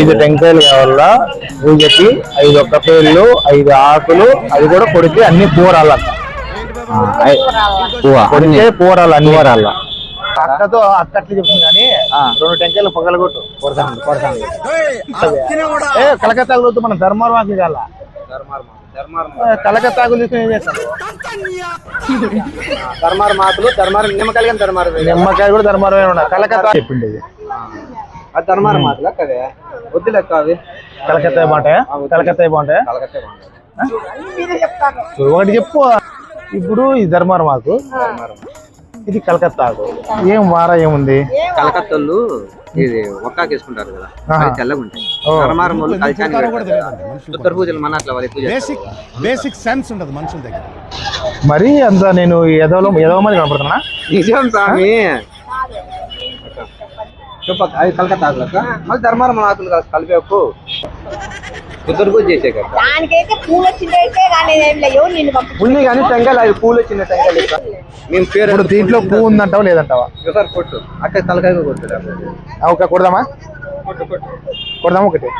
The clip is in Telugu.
ఐదు టెంకాయలు కావాలా? పూజకి ఐదు ఒక్క పేర్లు ఐదు ఆకులు అది కూడా కొడితే అన్ని కూరాల కొడితే కూరాలు అన్ని. కూరాల అక్కతో అక్క అట్లా చెప్తుంది కానీ రెండు టెంకాయలు పొగలగొట్టు కొడతాను కొడతాను ఏ కలకత్తాకు వద్దు మన ధర్మార్మాకి కాల కలకత్తాకు తీసుకుని ఏం చేస్తాను ధర్మార మాటలు ధర్మార నిమ్మకాయలు కానీ ధర్మార నిమ్మకాయ కూడా ధర్మారమే ఉన్నాయి కలకత్తా చెప్పింది ఇది అది ధర్మార మాటలు అక్క అదే. వద్దు లెక్క అవి కలకత్తా బాగుంటాయా? కలకత్తా బాగుంటాయా. కలకత్తే ఒకటి చెప్పు. ఇప్పుడు ఈ ధర్మారం మాకు ఇది కలకత్తాకు ఏం వారా ఏముంది? కలకత్తలు ఇది ఒక్కాకి వేసుకుంటారు కదా. తెల్లగా ఉంటాయి. ధర్మారం వాళ్ళు పూజలు మన అట్లా వాళ్ళ పూజ బేసిక్ బేసిక్ సెన్స్ ఉండదు మనుషుల దగ్గర. మరి అంత నేను ఎదవలో ఎదవ మంది కనపడుతున్నా? నిజం స్వామి. చెప్పక్క అవి కలకత్తా ఆకులు అక్క? మళ్ళీ ధర్మారం ఆకులు కలిసి కలిపేకు ఉత్తర పూజ చేసే కదా. దానికైతే పూలు వచ్చిందైతే కానీ ఏం లేవు నిన్ను పంపించు ఉంది కానీ టెంకాయలు అవి పూలు వచ్చిన టెంకాయలు. మేము పేరు ఇప్పుడు దీంట్లో పువ్వు ఉందంటావా లేదంటావా? ఒకసారి కొట్టు. అక్క తలకాయ కొట్టు ఆ, ఒక కొడదామా? కొట్టు కొట్టు. కొడదామా ఒకటి?